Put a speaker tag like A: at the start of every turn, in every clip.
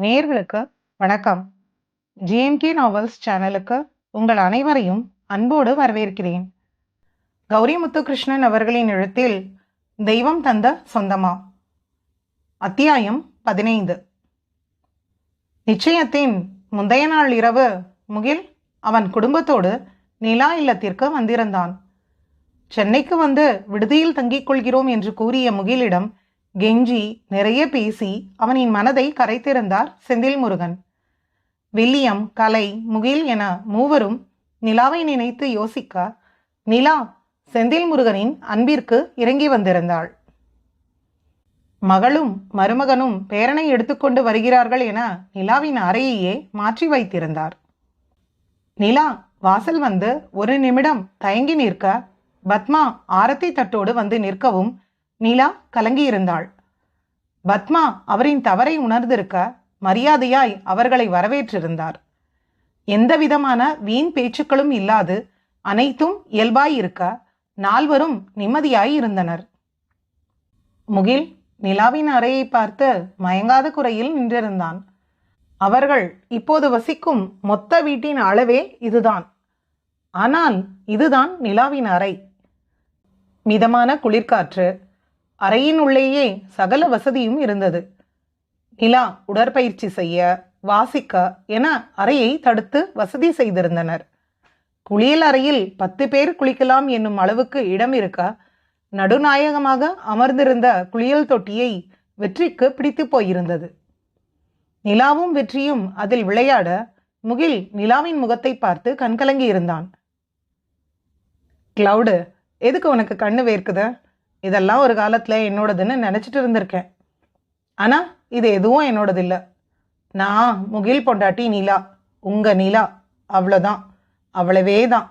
A: நேர்களுக்கு வணக்கம். GMK novels சேனலுக்கு உங்கள் அனைவரையும் அன்போடு வரவேற்கிறேன். கௌரி முத்துகிருஷ்ணன் அவர்களின் எழுத்தில் தெய்வம் தந்த சொந்தமா? அத்தியாயம் பதினைந்து. நிச்சயத்தின் முந்தைய நாள் இரவு முகில் அவன் குடும்பத்தோடு நிலா இல்லத்திற்கு வந்திருந்தான். சென்னைக்கு வந்து விடுதியில் தங்கிக் கொள்கிறோம் என்று கூறிய முகிலிடம் கெஞ்சி நிறைய பேசி அவனின் மனதை கரைத்திருந்தார் செந்தில் முருகன் வில்லியம் கலை முகில் என மூவரும் நிலாவை நினைத்து யோசிக்க நிலா செந்தில் முருகனின் அன்பிற்கு இறங்கி வந்திருந்தாள். மகளும் மருமகனும் பேரனை எடுத்துக்கொண்டு வருகிறார்கள் என நிலாவின் அறையையே மாற்றி வைத்திருந்தார். நிலா வாசல் வந்து ஒரு நிமிடம் தயங்கி நிற்க பத்மா ஆரத்தி தட்டோடு வந்து நிற்கவும் நிலா கலங்கியிருந்தாள். பத்மா அவரின் தவறை உணர்ந்திருக்க மரியாதையாய் அவர்களை வரவேற்றிருந்தார். எந்தவிதமான வீண் பேச்சுக்களும் இல்லாது அனைத்தும் இயல்பாய் இருக்க நால்வரும் நிம்மதியாய் இருந்தனர் முகில் நிலாவின் அறையை பார்த்து மயங்காத குறையில் நின்றிருந்தான். அவர்கள் இப்போது வசிக்கும் மொத்த வீட்டின் அளவே இதுதான். ஆனால் இதுதான் நிலாவின் அறை. மிதமான குளிர்காற்று அறையின் உள்ளேயே சகல வசதியும் இருந்தது. நிலா உடற்பயிற்சி செய்ய வாசிக்க என அறையை தடுத்து வசதி செய்திருந்தனர். குளியல் அறையில் பத்து பேர் குளிக்கலாம் என்னும் அளவுக்கு இடம் இருக்க நடுநாயகமாக அமர்ந்திருந்த குளியல் தொட்டியை வெற்றிக்கு பிடித்து போயிருந்தது. நிலாவும் வெற்றியும் அதில் விளையாட முகில் நிலாவின் முகத்தை பார்த்து கண்கலங்கி இருந்தான் கிளவுடு எதுக்கு உனக்கு கண்ணு வேர்க்குத? இதெல்லாம் ஒரு காலத்தில் என்னோடதுன்னு நினச்சிட்டு இருந்திருக்கேன். ஆனால் இது எதுவும் என்னோடது இல்லை நான் முகில் பொண்டாட்டி நிலா. உங்கள் நிலா. அவ்வளோதான். அவ்வளவே தான்.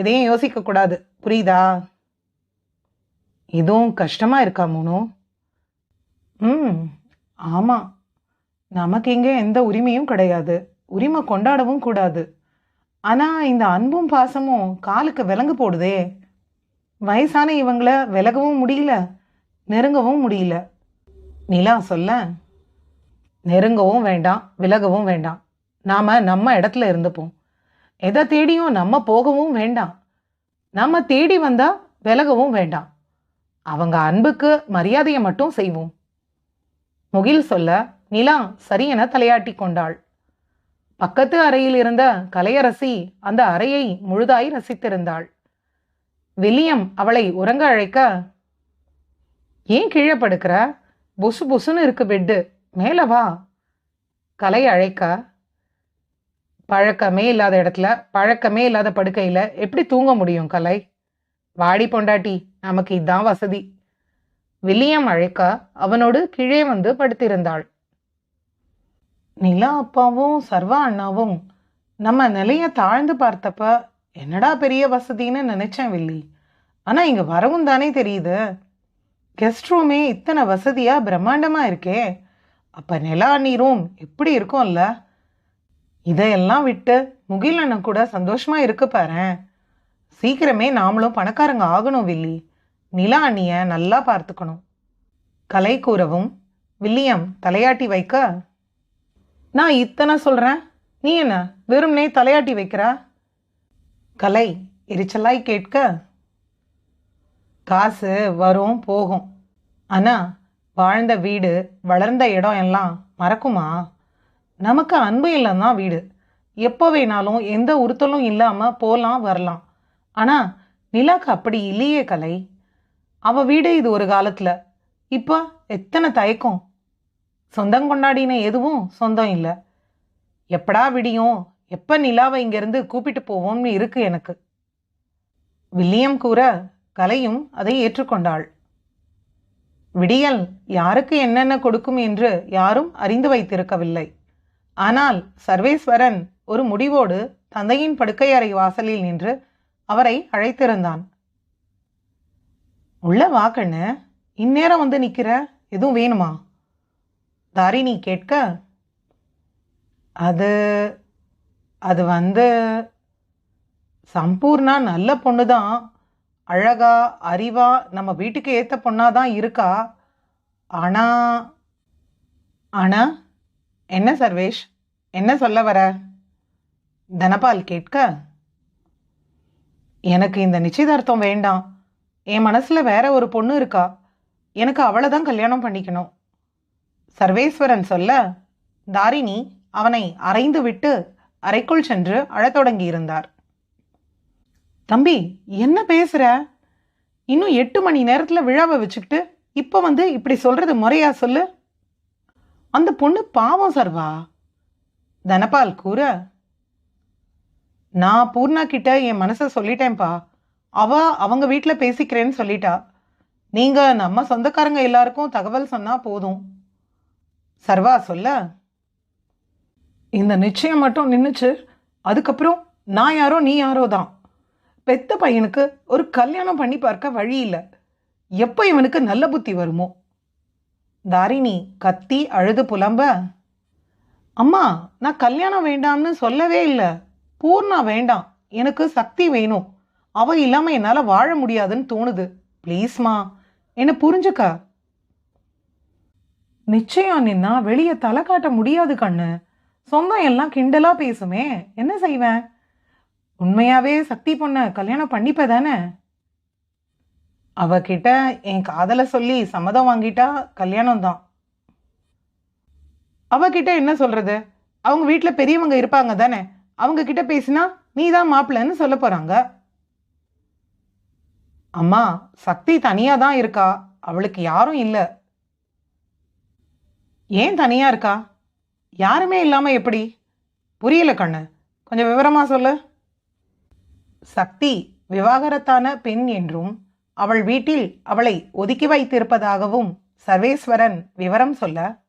A: எதையும் யோசிக்கக்கூடாது புரியுதா? இதுவும் கஷ்டமாக இருக்கா மூணு ம் ஆமாம் நமக்கு இங்கே எந்த உரிமையும் கிடையாது. உரிமை கொண்டாடவும் கூடாது. ஆனால் இந்த அன்பும் பாசமும் காலுக்கு விலங்கு போடுதே. வயசான இவங்கள விலகவும் முடியல நெருங்கவும் முடியல. நிலா சொல்ல நெருங்கவும் வேண்டாம் விலகவும் வேண்டாம். நாம் நம்ம இடத்துல இருந்துப்போம். எதை தேடியும் நம்ம போகவும் வேண்டாம். நம்ம தேடி வந்தா விலகவும் வேண்டாம். அவங்க அன்புக்கு மரியாதையை மட்டும் செய்வோம். முகில் சொல்ல நிலா சரியென தலையாட்டி கொண்டாள். பக்கத்து அறையில் இருந்த கலையரசி அந்த அறையை முழுதாய் ரசித்திருந்தாள். வில்லியம் அவளை உறங்க அழைக்க ஏன் கீழே படுக்கிற? புசு புசுன்னு இருக்கு பெட்டு மேலே வா. கலை அழைக்க பழக்கமே இல்லாத இடத்துல பழக்கமே இல்லாத படுக்கையில் எப்படி தூங்க முடியும் கலை? வாடி பொண்டாட்டி நமக்கு இதான் வசதி. வில்லியம் அழைக்க அவனோடு கீழே வந்து படுத்திருந்தாள். நிலா அப்பாவும் சர்வா அண்ணாவும் நம்ம நிலையை தாழ்ந்து பார்த்தப்ப என்னடா பெரிய வசதின்னு நினச்சேன் வில்லி. ஆனால் இங்கே வரவும் தானே தெரியுது. கெஸ்ட் ரூமே இத்தனை வசதியாக பிரம்மாண்டமாக இருக்கே. அப்போ நிலா நீரும் எப்படி இருக்கும்ல? இதையெல்லாம் விட்டு முகிலண்ணன் கூட சந்தோஷமாக இருக்கு பாரேன். சீக்கிரமே நாமளும் பணக்காரங்க ஆகணும் வில்லி. நிலா அண்ணியை நல்லா பார்த்துக்கணும். கலை கூறவும் வில்லியம் தலையாட்டி வைக்க. நான் இத்தனை சொல்கிறேன் நீ என்ன வெறும்னே தலையாட்டி வைக்கிறா? கலை எரிச்சலாய் கேட்க காசு வரும் போகும். ஆனால் வாழ்ந்த வீடு வளர்ந்த இடம் எல்லாம் மறக்குமா? நமக்கு அன்பு இல்லைன்னா வீடு. எப்போ வேணாலும் எந்த உறுத்தலும் இல்லாமல் போகலாம் வரலாம். ஆனால் நிலாக்கு அப்படி இல்லையே கலை. அவ வீடு இது ஒரு காலத்தில். இப்போ எத்தனை தயக்கம்? சொந்தம் கொண்டாடின எதுவும் சொந்தம் இல்லை. எப்படா விடியும்? எப்போ நிலாவை இங்கேருந்து கூப்பிட்டு போவோம்னு இருக்கு எனக்கு. வில்லியம் கூற கலையும் அதை ஏற்றுக்கொண்டாள். விடியல் யாருக்கு என்னென்ன கொடுக்கும் என்று யாரும் அறிந்து வைத்திருக்கவில்லை. ஆனால் சர்வேஸ்வரன் ஒரு முடிவோடு தந்தையின் படுக்கை அறை வாசலில் நின்று அவரை அழைத்திருந்தான். உள்ள வாக்கண்ணு இந்நேரம் வந்து நிற்கிற எதுவும் வேணுமா? தாரிணி கேட்க அது அது வந்து சம்பூர்ணா நல்ல பொண்ணு தான் அழகா அறிவா நம்ம வீட்டுக்கு ஏற்ற பொண்ணாக தான் இருக்கா. ஆனா ஆனா என்ன சர்வேஷ்? என்ன சொல்ல வர? தனபால் கேட்க எனக்கு இந்த நிச்சயதார்த்தம் வேண்டாம். என் மனசில் வேற ஒரு பொண்ணு இருக்கா. எனக்கு அவளை தான் கல்யாணம் பண்ணிக்கணும். சர்வேஸ்வரன் சொல்ல தாரிணி அவனை அரைந்து விட்டு அறைக்குள் சென்று அழத் தொடங்கியிருந்தார். தம்பி என்ன பேசுற? இன்னும் எட்டு மணி நேரத்துல விழாவை வச்சுக்கிட்டு இப்போ வந்து இப்படி சொல்றது முறையா சொல்லு. அந்த பொண்ணு பாவம் சர்வா. தனபால் கூற. நான் பூர்ணா கிட்ட என் மனசை சொல்லிட்டேன்ப்பா. அவ அவங்க வீட்டில் பேசிக்கிறேன்னு சொல்லிட்டா. நீங்க நம்ம சொந்தக்காரங்க எல்லாருக்கும் தகவல் சொன்னா போதும். சர்வா சொல்ல. இந்த நிச்சயம் மட்டும் நின்றுச்சு அதுக்கப்புறம் நான் யாரோ நீ யாரோ தான். பெத்த பையனுக்கு ஒரு கல்யாணம் பண்ணி பார்க்க வழி இல்லை. எப்போ இவனுக்கு நல்ல புத்தி வருமோ? தாரிணி கத்தி அழுது புலம்ப அம்மா நான் கல்யாணம் வேண்டாம்னு சொல்லவே இல்லை. பூர்ணா வேண்டாம். எனக்கு சக்தி வேணும். அவ இல்லாமல் என்னால் வாழ முடியாதுன்னு தோணுது. ப்ளீஸ்மா. என்னை புரிஞ்சுக்க? நிச்சயம் நின்னா வெளியே தலை காட்ட முடியாது கண்ணு. சொந்தம் எல்லாம் கிண்டலா பேசுமே. என்ன செய்வேன்? உண்மையாவே சக்தி பொண்ண கல்யாணம் பண்ணிப்ப தானே? அவகிட்ட என் காதலை சொல்லி சம்மதம் வாங்கிட்டா கல்யாணம் தான் அவகிட்ட என்ன சொல்றது? அவங்க வீட்டில் பெரியவங்க இருப்பாங்க தானே? அவங்க கிட்ட பேசினா நீ தான் மாப்பிள்ளைன்னு சொல்ல போறாங்க. அம்மா சக்தி தனியா தான் இருக்கா? அவளுக்கு யாரும் இல்லை. ஏன் தனியா இருக்கா? யாருமே இல்லாமல் எப்படி? புரியல கண்ணு. கொஞ்சம் விவரமா சொல்லு. சக்தி விவாகரத்தான பெண் என்றும் அவள் வீட்டில் அவளை ஒதுக்கி வைத்திருப்பதாகவும் சர்வேஸ்வரன் விவரம் சொல்ல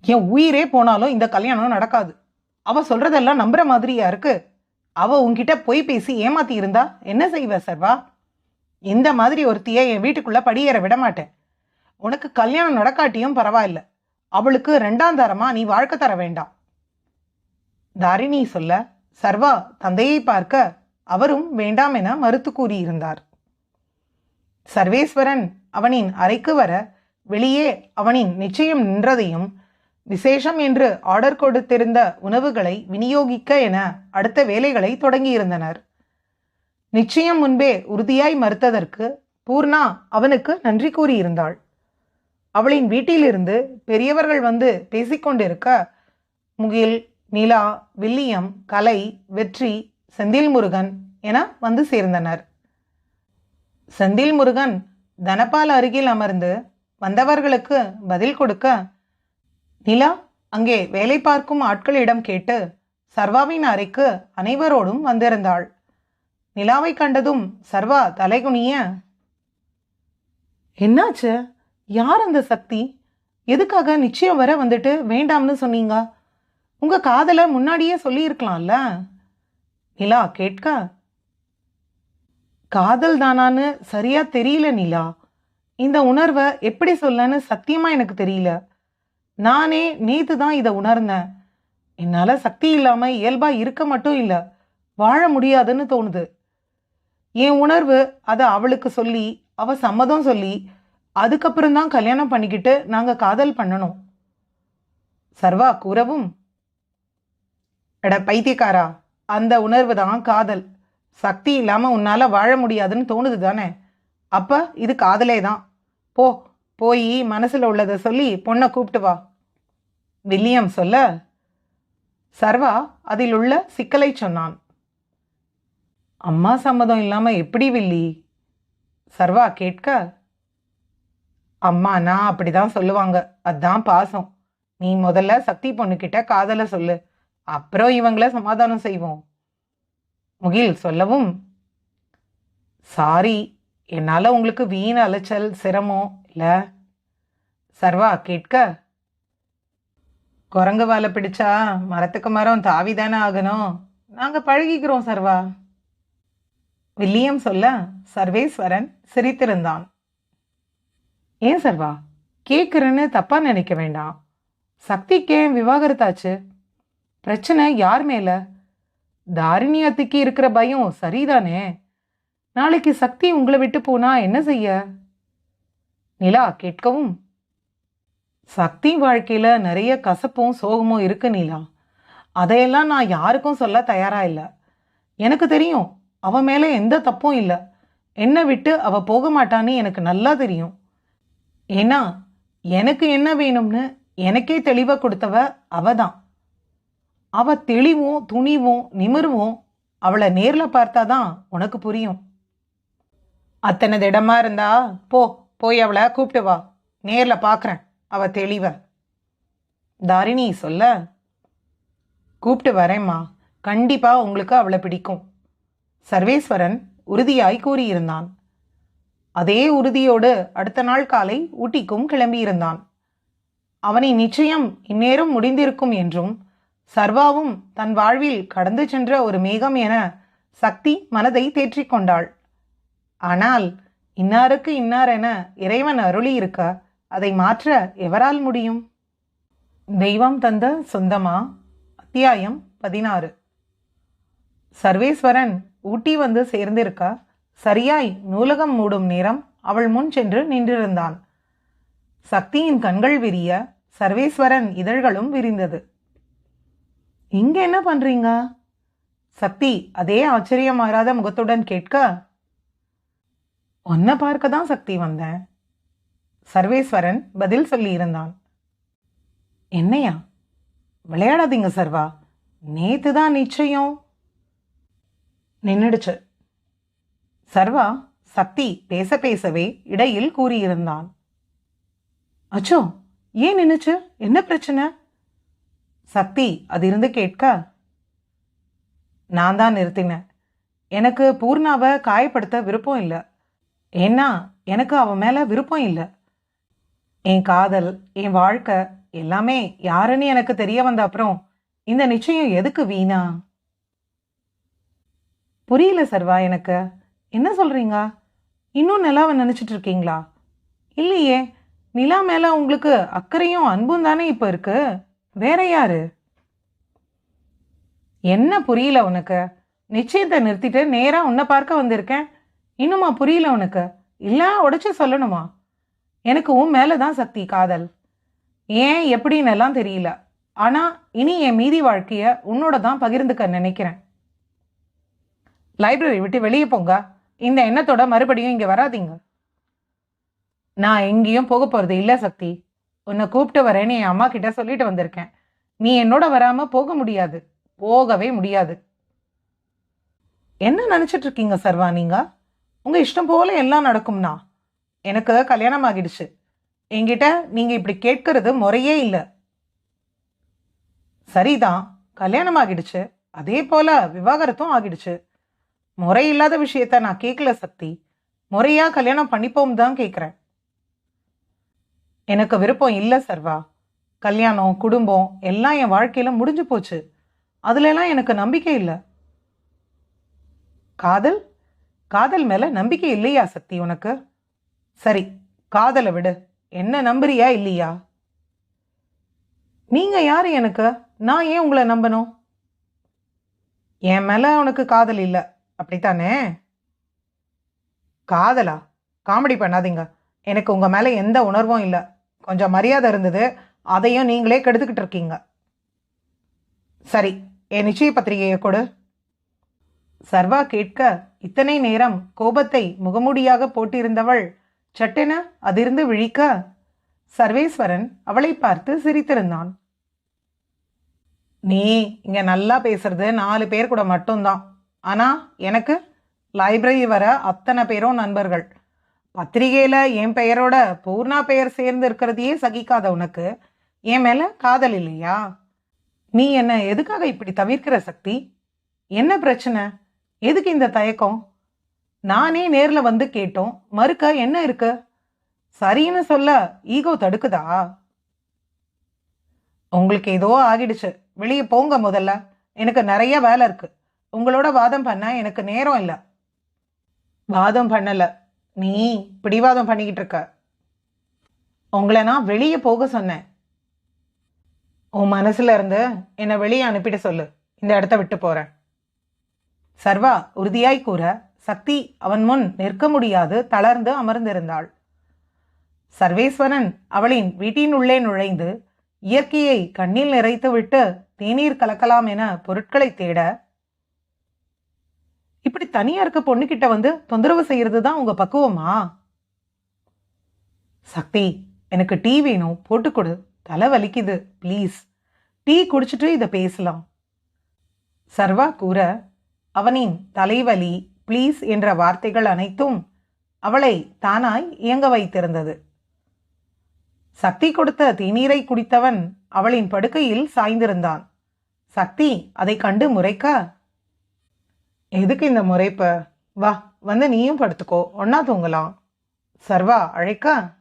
A: என் உயிரே போனாலும் இந்த கல்யாணம் நடக்காது. அவ சொல்றதெல்லாம் நம்புற மாதிரியா இருக்கு? அவ உன்கிட்ட பொய் பேசி ஏமாத்தி இருந்தா என்ன செய்வ சர்வா? இந்த மாதிரி ஒருத்திய என் வீட்டுக்குள்ள படியேற விட மாட்டேன். உனக்கு கல்யாணம் நடக்காட்டியும் பரவாயில்ல. அவளுக்கு ரெண்டாம் தரமா நீ வாழ்க்கை தர வேண்டாம். தாரிணி சொல்ல சர்வா தந்தையை பார்க்க அவரும் வேண்டாம் என மறுத்து கூறியிருந்தார். சர்வேஸ்வரன் அவனின் அறைக்கு வர வெளியே அவனின் நிச்சயம் நின்றதையும் விசேஷம் என்று ஆர்டர் கொடுத்திருந்த உணவுகளை விநியோகிக்க என அடுத்த வேலைகளை தொடங்கியிருந்தனர். நிச்சயம் முன்பே உறுதியாய் மறுத்ததற்கு பூர்ணா அவனுக்கு நன்றி கூறியிருந்தாள். அவளின் வீட்டிலிருந்து பெரியவர்கள் வந்து பேசிக்கொண்டிருக்க முகில் நிலா வில்லியம் கலை வெற்றி செந்தில் முருகன் என வந்து சேர்ந்தனர். செந்தில் முருகன் தனபால் அருகில் அமர்ந்து வந்தவர்களுக்கு பதில் கொடுக்க நிலா அங்கே வேலை பார்க்கும் ஆட்களிடம் கேட்டு சர்வாவின் அறைக்கு அனைவரோடும் வந்திருந்தாள். நிலாவை கண்டதும் சர்வா தலைகுனிய என்னாச்சு? யார் அந்த சக்தி? எதுக்காக நிச்சயம் வர வந்துட்டு வேண்டாம்னு சொன்னீங்க? உங்க காதலை முன்னாடியே சொல்லியிருக்கலாம்ல. நிலா கேட்க. காதல் தானான்னு சரியா தெரியல நிலா. இந்த உணர்வை எப்படி சொல்லன்னு சத்தியமா எனக்கு தெரியல. நானே நேத்து தான் இதை உணர்ந்தேன். என்னால சக்தி இல்லாம இயல்பா இருக்க மட்டும் இல்லை வாழ முடியாதுன்னு தோணுது. என் உணர்வு அதை அவளுக்கு சொல்லி அவ சம்மதம் சொல்லி அதுக்கப்புறம் தான் கல்யாணம் பண்ணிக்கிட்டு நாங்கள் காதல் பண்ணணும். சர்வா கூறவும் எட பைத்தியக்காரா? அந்த உணர்வு தான் காதல். சக்தி இல்லாமல் உன்னால் வாழ முடியாதுன்னு தோணுது தானே? அப்போ இது காதலே தான் போ போய் மனசில் உள்ளதை சொல்லி பொண்ணை கூப்பிட்டு வா. வில்லியம் சொல்ல சர்வா அதில் உள்ள சிக்கலை சொன்னான். அம்மா சம்மதம் இல்லாமல் எப்படி வில்லி? சர்வா கேட்க அம்மானா அப்படிதான் சொல்லுவாங்க. அதான் பாசம். நீ முதல்ல சக்தி பொண்ணுக்கிட்ட காதலை சொல்லு. அப்புறம் இவங்கள சமாதானம் செய்வோம். முகில் சொல்லவும் சாரி என்னால் உங்களுக்கு வீண் அலைச்சல் சிரமம் இல்லை. சர்வா கேட்க. குரங்கு வாழை பிடிச்சா மரத்துக்கு மரம் தாவி தானே ஆகணும். நாங்கள் பழகிக்கிறோம் சர்வா. வில்லியம் சொல்ல சர்வேஸ்வரன் சிரித்திருந்தான். ஏன் சர்வா? கேட்குறேன்னு தப்பாக நினைக்க வேண்டாம். சக்திக்கு ஏன் விவாகரத்தாச்சு. பிரச்சனை யார் மேலே? தாரிணி அத்திக்கு இருக்கிற பயம் சரிதானே? நாளைக்கு சக்தி உங்களை விட்டு போனா என்ன செய்ய? நிலா கேட்கவும். சக்தி வாழ்க்கையில் நிறைய கசப்பும் சோகமும் இருக்கு நிலா. அதையெல்லாம் நான் யாருக்கும் சொல்ல தயாராக இல்லை. எனக்கு தெரியும் அவன் மேலே எந்த தப்பும் இல்லை. என்னை விட்டு அவள் போக மாட்டான்னு எனக்கு நல்லா தெரியும். ஏன்னா எனக்கு என்ன வேணும்னு எனக்கே தெளிவாக கொடுத்தவ அவ தான் அவ தெளிவும் துணிவும் நிமிர்வும் அவளை நேரில் பார்த்தா தான் உனக்கு புரியும். அத்தனை திடமா இருந்தா போ போய் அவளை கூப்பிட்டு வா. நேரில் பார்க்குறேன் அவ தெளிவ. தாரிணி சொல்ல. கூப்பிட்டு வரேம்மா. கண்டிப்பாக உங்களுக்கு அவளை பிடிக்கும். சர்வேஸ்வரன் உறுதியாய் கூறியிருந்தான். அதே உறுதியோடு அடுத்த நாள் காலை ஊட்டிக்கும் கிளம்பியிருந்தான். அவனை நிச்சயம் இந்நேரம் முடிந்திருக்கும் என்றும் சர்வாவும் தன் வாழ்வில் கடந்து சென்ற ஒரு மேகம் என சக்தி மனதை தேற்றிக்கொண்டாள் ஆனால் இன்னாருக்கு இன்னார் என இறைவன் அருளி இருக்க அதை மாற்ற எவரால் முடியும்? தெய்வம் தந்த சொந்தமா? அத்தியாயம் பதினாறு. சர்வேஸ்வரன் ஊட்டி வந்து சேர்ந்திருக்க? சரியாய் நூலகம் மூடும் நேரம் அவள் முன் சென்று நின்றிருந்தான் சக்தியின் கண்கள் விரிய சர்வேஸ்வரன் இதழ்களும் விரிந்தது. இங்க என்ன பண்றீங்க? சக்தி அதே ஆச்சரியம் மாறாத முகத்துடன் கேட்க உன்னை பார்க்க தான் சக்தி வந்தேன் சர்வேஸ்வரன் பதில் சொல்லியிருந்தான். என்னையா? விளையாடாதீங்க சர்வா. நேத்து தான் நிச்சயம். நின்றுடுச்சு சர்வா சக்தி பேச பேசவே இடையில் கூறியிருந்தான். அச்சோ ஏன் நின்னுச்சு? என்ன பிரச்சனை? சக்தி அதிருந்து கேட்க நான் தான் நிறுத்தினேன். எனக்கு பூர்ணாவை காயப்படுத்த விருப்பம் இல்லை. ஏன்னா எனக்கு அவன் மேலே விருப்பம் இல்லை. என் காதல் என் வாழ்க்கை எல்லாமே யாருன்னு எனக்கு தெரிய வந்த அப்புறம் இந்த நிச்சயம் எதுக்கு வீணா? புரியல சர்வா எனக்கு. என்ன சொல்கிறீங்க இன்னும் நிலாவை நினச்சிட்டு இருக்கீங்களா இல்லையே. நிலா மேலே உங்களுக்கு அக்கறையும் அன்பும் தானே இப்போ இருக்கு? வேற யாரு? என்ன புரியல உனக்கு? நிச்சயத்தை நிறுத்திட்டு நேராக உன்னை பார்க்க வந்திருக்கேன். இன்னுமா புரியல உனக்கு? இல்லை உடச்சி சொல்லணுமா? எனக்கு உன் மேலே தான் சக்தி காதல். ஏன் எப்படின்னு எல்லாம் தெரியல. ஆனால் இனி என் மீதி வாழ்க்கையை உன்னோட தான் பகிர்ந்துக்க நினைக்கிறேன். லைப்ரரி விட்டு வெளியே போங்க. இந்த எண்ணத்தோட மறுபடியும் இங்க வராதீங்க. நான் எங்கேயும் போக போறது இல்ல சக்தி. உன்னை கூப்பிட்டு வரேன்னு என் அம்மா கிட்ட சொல்லிட்டு வந்திருக்கேன். நீ என்னோட வராம போக முடியாது. போகவே முடியாது. என்ன நினைச்சிட்டு இருக்கீங்க சர்வா நீங்க? உங்க இஷ்டம் போல எல்லாம் நடக்கும்னா. எனக்கு கல்யாணம் ஆகிடுச்சு. என்கிட்ட நீங்க இப்படி கேட்கறது முறையே இல்லை. சரிதான். கல்யாணம் ஆகிடுச்சு. அதே போல விவாகரத்தும் ஆகிடுச்சு. முறை இல்லாத விஷயத்த நான் கேட்கல சக்தி. முறையாக கல்யாணம் பண்ணிப்போம் தான் கேட்குறேன் எனக்கு விருப்பம் இல்லை சர்வா. கல்யாணம் குடும்பம் எல்லாம் என் வாழ்க்கையில் முடிஞ்சு போச்சு. அதுலலாம் எனக்கு நம்பிக்கை இல்லை. காதல்? காதல் மேலே நம்பிக்கை இல்லையா சக்தி உனக்கு? சரி காதலை விடு. என்ன நம்புறியா இல்லையா? நீங்க யாரு எனக்கு? நான் ஏன் உங்களை நம்பணும்? என் மேல உனக்கு காதல் இல்லை. அப்படித்தானே? காதலா? காமெடி பண்ணாதீங்க. எனக்கு உங்கள் மேலே எந்த உணர்வும் இல்லை. கொஞ்சம் மரியாதை இருந்தது. அதையும் நீங்களே கெடுத்துக்கிட்டு இருக்கீங்க. சரி என் நிச்சய பத்திரிகையை கொடு. சர்வா கேட்க இத்தனை நேரம் கோபத்தை முகமூடியாக போட்டிருந்தவள் சட்டென அதிர்ந்து விழிக்க சர்வேஸ்வரன் அவளை பார்த்து சிரித்திருந்தான். நீ இங்கே நல்லா பேசுறது நாலு பேர் கூட மட்டும்தான். ஆனால் எனக்கு லைப்ரரி வர அத்தனை பேரும் நண்பர்கள். பத்திரிகையில் என் பெயரோட பூர்ணா பெயர் சேர்ந்து இருக்கிறதையே சகிக்காத உனக்கு என் மேலே காதல் இல்லையா? நீ என்ன எதுக்காக இப்படி தவிர்க்கிற சக்தி? என்ன பிரச்சனை? எதுக்கு இந்த தயக்கம்? நானே நேரில் வந்து கேட்டோம் மறுக்க என்ன இருக்கு? சரின்னு சொல்ல ஈகோ தடுக்குதா? உங்களுக்கு ஏதோ ஆகிடுச்சு வெளியே போங்க முதல்ல எனக்கு நிறைய வேலை இருக்குது உங்களோட வாதம் பண்ண எனக்கு நேரம் இல்லை. வாதம் பண்ணல. நீ பிடிவாதம் பண்ணிக்கிட்டு இருக்க. உங்களை நான் வெளியே போக சொன்னேன். உன் மனசுல இருந்து என்னை வெளியே அனுப்பிட்டு சொல்லு. இந்த இடத்த விட்டு போறேன். சர்வா உறுதியாய் கூற சக்தி அவன் முன் நிற்க முடியாது தளர்ந்து அமர்ந்திருந்தாள். சர்வேஸ்வரன் அவளின் வீட்டின் உள்ளே நுழைந்து இயற்கையை கண்ணில் நிறைத்துவிட்டு தேநீர் கலக்கலாம் என பொருட்களை தேட இப்படி தனியா இருக்க பொண்ணுகிட்ட வந்து தொந்தரவு செய்யறது தான் உங்க பக்குவமா? சக்தி எனக்கு டீ வேணும். போட்டு கொடு. தலை வலிக்குது. ப்ளீஸ். டீ குடிச்சிட்டு இதை பேசலாம். சர்வா கூற அவனின் தலைவலி ப்ளீஸ் என்ற வார்த்தைகள் அனைத்தும் அவளை தானாய் இயங்க வைத்திருந்தது. சக்தி கொடுத்த தேநீரை குடித்தவன் அவளின் படுக்கையில் சாய்ந்திருந்தான். சக்தி அதை கண்டு முறைக்க எதுக்கு இந்த முறைப்ப? வா வந்து நீயும் படுத்துக்கோ. ஒன்னா தூங்கலாம். சர்வா அழைக்க.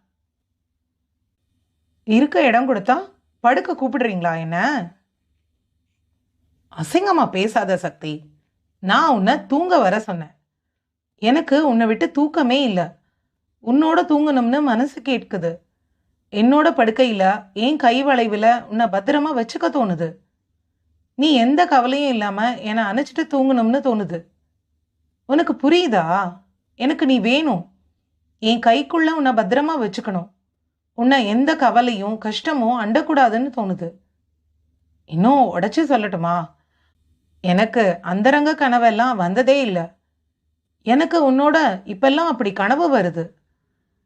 A: இருக்க இடம் கொடுத்தா படுக்க கூப்பிடுறீங்களா என்ன? அசிங்கமா பேசாத சக்தி. நான் உன்னை தூங்க வர சொன்னேன். எனக்கு உன்னை விட்டு தூக்கமே இல்லை. உன்னோட தூங்கணும்னு மனசு கேட்குது. என்னோட படுக்கையில் ஏன் கை வளைவில் உன்னை பத்திரமா வச்சுக்க தோணுது. நீ எந்த கவலையும் இல்லாமல் என்னை அணைச்சிட்டு தூங்கணும்னு தோணுது. உனக்கு புரியுதா? எனக்கு நீ வேணும். என் கைக்குள்ள உன்னை பத்திரமா வச்சுக்கணும். உன்னை எந்த கவலையும் கஷ்டமும் அண்டக்கூடாதுன்னு தோணுது. இன்னும் உடச்சி சொல்லட்டுமா? எனக்கு அந்தரங்க கனவெல்லாம் வந்ததே இல்லை. எனக்கு உன்னோட இப்பெல்லாம் அப்படி கனவு வருது.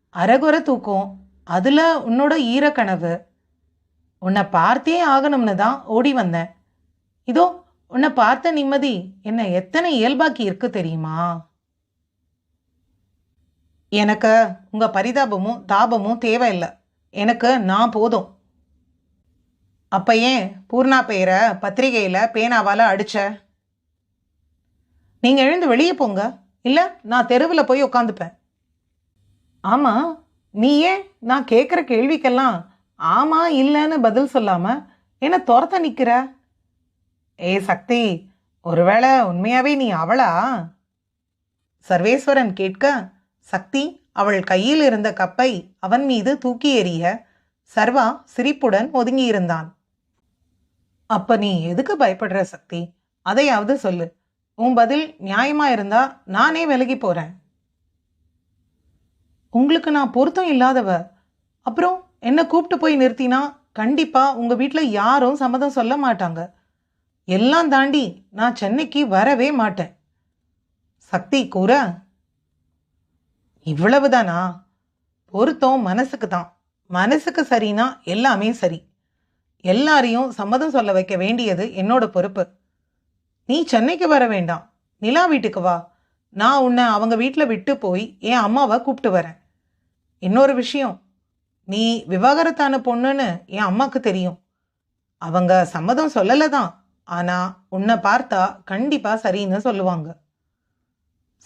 A: அரைகுறை தூக்கம் அதில் உன்னோட ஈரக்கனவு. உன்னை பார்த்தே ஆகணும்னு தான் ஓடி வந்தேன். இதோ உன்னை பார்த்த நிம்மதி என்னை எத்தனை இயல்பாக்கி இருக்கு தெரியுமா? எனக்கு உங்க பரிதாபமும் தாபமும் தேவையில்லை. எனக்கு நான் போதும். அப்ப ஏன் பூர்ணா பெயரை பத்திரிகையில பேனாவால அடிச்ச? நீங்க எழுந்து வெளியே போங்க. இல்ல நான் தெருவில் போய் உட்காந்துப்பேன் ஆமா நீ ஏன் நான் கேட்குற கேள்விக்கெல்லாம் ஆமா இல்லைன்னு பதில் சொல்லாம என்ன துரத்த நிற்கிற ஏ சக்தி ஒருவேளை உண்மையாவே நீ அவளா? சர்வேஸ்வரன் கேட்க சக்தி அவள் கையில் இருந்த கப்பை அவன் மீது தூக்கி எறிய சர்வா சிரிப்புடன் ஒதுங்கியிருந்தான். அப்ப நீ எதுக்கு பயப்படுற சக்தி? அதையாவது சொல்லு. உன் பதில் நியாயமா இருந்தா நானே விலகி போறேன். உங்களுக்கு நான் பொருத்தம் இல்லாதவ அப்புறம் என்ன கூப்பிட்டு போய் நிறுத்தினா கண்டிப்பா உங்க வீட்டில் யாரும் சம்மதம் சொல்ல மாட்டாங்க. எல்லாம் தாண்டி நான் சென்னைக்கு வரவே மாட்டேன். சக்தி கூற இவ்வளவுதானா? பொருத்தம் மனசுக்கு தான். மனசுக்கு சரினா எல்லாமே சரி. எல்லாரையும் சம்மதம் சொல்ல வைக்க வேண்டியது என்னோட பொறுப்பு. நீ சென்னைக்கு வர வேண்டாம். நிலா வீட்டுக்கு வா. நான் உன்னை அவங்க வீட்டில் விட்டு போய் என் அம்மாவை கூப்பிட்டு வரேன். இன்னொரு விஷயம் நீ விவாகரத்தான பொண்ணுன்னு என் அம்மாவுக்கு தெரியும். அவங்க சம்மதம் சொல்லலை தான். ஆனால் உன்னை பார்த்தா கண்டிப்பாக சரின்னு சொல்லுவாங்க.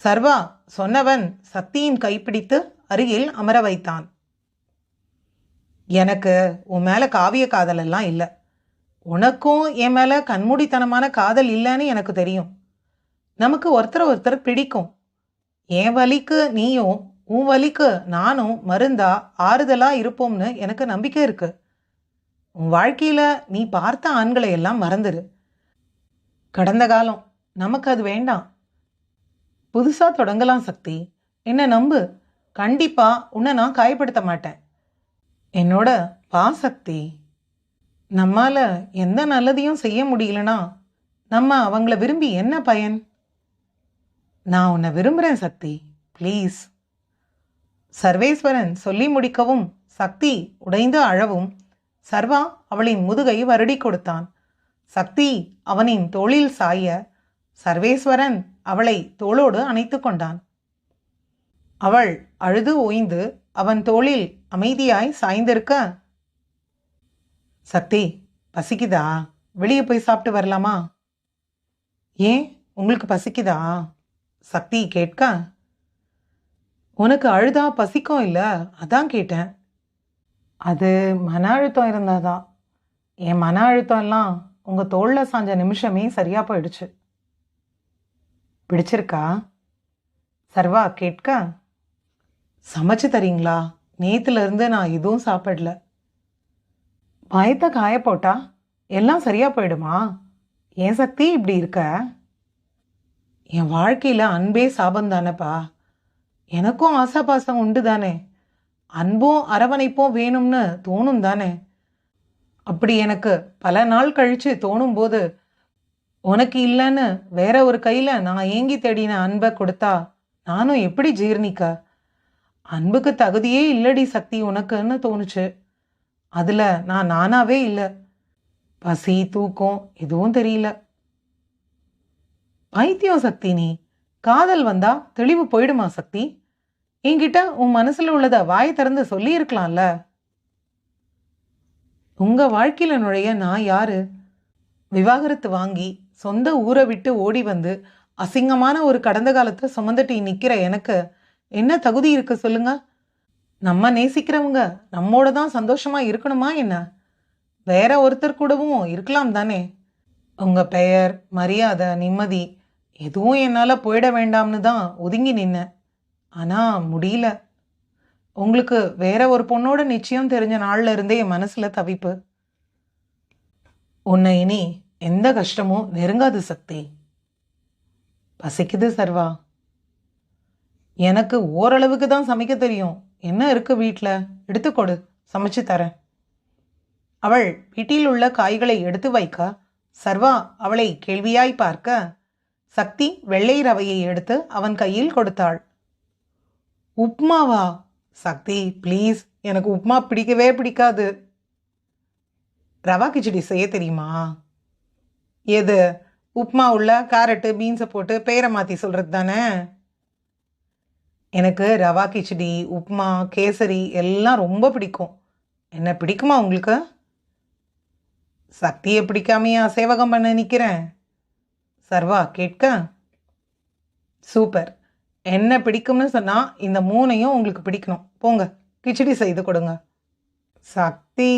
A: சர்வா சொன்னவன் சக்தியின் கைப்பிடித்து அருகில் அமர வைத்தான். எனக்கு உன் மேலே காவிய காதல் எல்லாம் இல்லை. உனக்கும் என் மேலே கண்மூடித்தனமான காதல் இல்லைன்னு எனக்கு தெரியும். நமக்கு ஒருத்தர் ஒருத்தர் பிடிக்கும். என் வலிக்கு நீயும் உன் வலிக்கு நானும் மருந்தா ஆறுதலா இருப்போம்னு எனக்கு நம்பிக்கை இருக்கு. உன் வாழ்க்கையில நீ பார்த்த ஆண்களை எல்லாம் மறந்துடு கடந்த காலம் நமக்கு அது வேண்டாம். புதுசாக தொடங்கலாம் சக்தி. என்னை நம்பு? கண்டிப்பாக உன்னை நான் காயப்படுத்த மாட்டேன். என்னோட பா சக்தி. எந்த நல்லதையும் செய்ய முடியலனா நம்ம அவங்கள விரும்பி என்ன பயன்? நான் உன்னை விரும்புகிறேன் சக்தி. ப்ளீஸ் சர்வேஸ்வரன் சொல்லி முடிக்கவும் சக்தி உடைந்து அழவும். சர்வா அவளின் முதுகை வருடி கொடுத்தான். சக்தி அவனின் தோளில் சாய சர்வேஸ்வரன் அவளை தோளோடு அணைத்து கொண்டான். அவள் அழுது ஓய்ந்து அவன் தோளில் அமைதியாய் சாய்ந்திருக்க சக்தி பசிக்குதா? வெளியே போய் சாப்பிட்டு வரலாமா? ஏன்? உங்களுக்கு பசிக்குதா? சக்தி கேட்க உனக்கு அழுதா? பசிக்கும் இல்லை? அதான் கேட்டேன். அது மன அழுத்தம் இருந்தாதான் என் மன அழுத்தம் எல்லாம் உங்கள் தோளில் சாஞ்ச நிமிஷமே சரியாக போயிடுச்சு. பிடிச்சிருக்கா? சர்வா கேட்க சமைச்சு தரீங்களா? நேற்றுலேருந்து நான் எதுவும் சாப்பிடல. பயத்தை காய போட்டா எல்லாம் சரியாக போயிடுமா? ஏன் சக்தி இப்படி இருக்க? என் வாழ்க்கையில் அன்பே சாபம் தானேப்பா. எனக்கும் ஆசாபாசம் உண்டு தானே. அன்பும் அரவணைப்பும் வேணும்னு தோணும் தானே. அப்படி எனக்கு பல நாள் கழித்து தோணும் போது உனக்கு இல்லைன்னு வேற ஒரு கையில் நான் ஏங்கி தேடின அன்பை கொடுத்தா நானும் எப்படி ஜீர்ணிக்க? அன்புக்கு தகுதியே இல்லடி சக்தி உனக்குன்னு தோணுச்சு. அதில் நான் நானாவே இல்லை. பசி தூக்கம் எதுவும் தெரியல. பைத்தியம் சக்தி நீ. காதல் வந்தா தெளிவு போயிடுமா சக்தி? என்கிட்ட உன் மனசில் உள்ளதை வாய் திறந்து சொல்லியிருக்கலாம்ல. உங்கள் வாழ்க்கையில் நுழைய நான் யார்? விவாகரத்து வாங்கி சொந்த ஊரை விட்டு ஓடி வந்து அசிங்கமான ஒரு கடந்த காலத்தை சுமந்துட்டு நிற்கிற எனக்கு என்ன தகுதி இருக்கு சொல்லுங்க? நம்ம நேசிக்கிறவங்க நம்மோட தான் சந்தோஷமாக இருக்கணுமா என்ன? வேற ஒருத்தர் கூடவும் இருக்கலாம் தானே? உங்கள் பெயர் மரியாதை நிம்மதி எதுவும் என்னால் போயிட வேண்டாம்னு தான் ஒதுங்கி நின்னேன். ஆனால் முடியல. உங்களுக்கு வேற ஒரு பொண்ணோட நிச்சயம் தெரிஞ்ச நாள்ல இருந்தே என் மனசுல தவிப்பு. உன்னை இனி எந்த கஷ்டமும் நெருங்காது சக்தி. பசிக்குது சர்வா. எனக்கு ஓரளவுக்கு தான் சமைக்க தெரியும். என்ன இருக்கு வீட்டில் எடுத்துக்கொடு சமைச்சு தரேன். அவள் வீட்டில் உள்ள காய்களை எடுத்து வைக்க சர்வா அவளை கேள்வியாய் பார்க்க சக்தி வெள்ளை ரவையை எடுத்து அவன் கையில் கொடுத்தாள். உப்மாவா? சக்தி ப்ளீஸ் எனக்கு உப்மா பிடிக்கவே பிடிக்காது. ரவா கிச்சடி செய்ய தெரியுமா? எது? உப்மா உள்ள கேரட்டு பீன்ஸை போட்டு பேரை மாற்றி சொல்கிறது தானே? எனக்கு ரவா கிச்சடி உப்மா கேசரி எல்லாம் ரொம்ப பிடிக்கும். என்ன பிடிக்குமா உங்களுக்கு? சக்தியை பிடிக்காமையா சேவகம் பண்ண நிற்கிறேன் சர்வா கேட்க? சூப்பர். என்ன பிடிக்கும்னு சொன்னால் இந்த மூணையும் உங்களுக்கு பிடிக்கணும். போங்க கிச்சடி செய்து கொடுங்க. சக்தி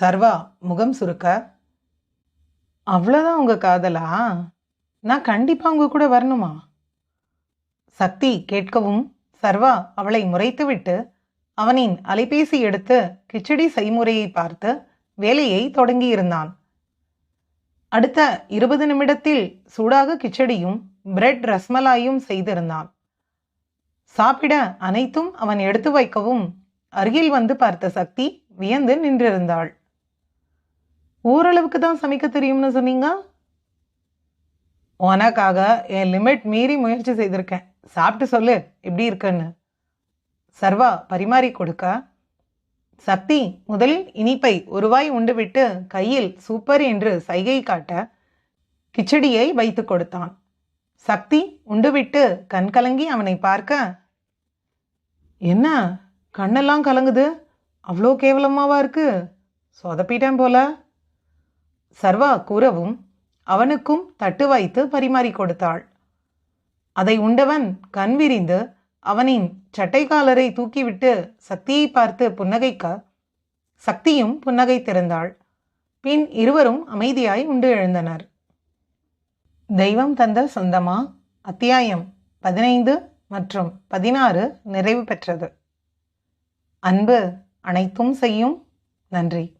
A: சர்வா முகம் சுருக்க. அவ்வளோதான் உங்கள் காதலா? நான் கண்டிப்பாக உங்கள் கூட வரணுமா? சக்தி கேட்கவும் சர்வா அவளை முறைத்துவிட்டு அவனின் அலைபேசி எடுத்து கிச்சடி செய்முறையை பார்த்து வேலையை தொடங்கியிருந்தான் அடுத்த இருபது நிமிடத்தில் சூடாக கிச்சடியும் பிரெட் ரஸ்மலாயும் செய்திருந்தான். சாப்பிட அனைத்தும் அவன் எடுத்து வைக்கவும் அருகில் வந்து பார்த்த சக்தி வியந்து நின்றிருந்தாள். ஓரளவுக்கு தான் சமைக்க தெரியும்னு சொன்னீங்க? உனக்காக என் லிமிட் மீறி முயற்சி செய்திருக்கேன். சாப்பிட்டு சொல்லு எப்படி இருக்குன்னு. சர்வா பரிமாறி கொடுக்க. சக்தி முதலில் இனிப்பை ஒருவாய் உண்டுவிட்டு கையில் சூப்பர் என்று சைகை காட்ட கிச்சடியை வைத்து கொடுத்தான். சக்தி உண்டுவிட்டு கண் கலங்கி அவனை பார்க்க என்ன? கண்ணெல்லாம் கலங்குது? அவ்வளோ கேவலமாவா இருக்கு? சொதப்பிட்டேன் போல. சர்வா கூறவும் அவனுக்கும் தட்டு வைத்து பரிமாறி கொடுத்தாள். அதை உண்டவன் கண் விரிந்து அவனின் சட்டைக்காலரை தூக்கிவிட்டு சக்தியை பார்த்து புன்னகைக்க சக்தியும் புன்னகை திறந்தாள் பின் இருவரும் அமைதியாய் உண்டு எழுந்தனர். தெய்வம் தந்த சொந்தமா? அத்தியாயம் பதினைந்து மற்றும் பதினாறு நிறைவு பெற்றது. அன்பு அனைத்தும் செய்யும். நன்றி.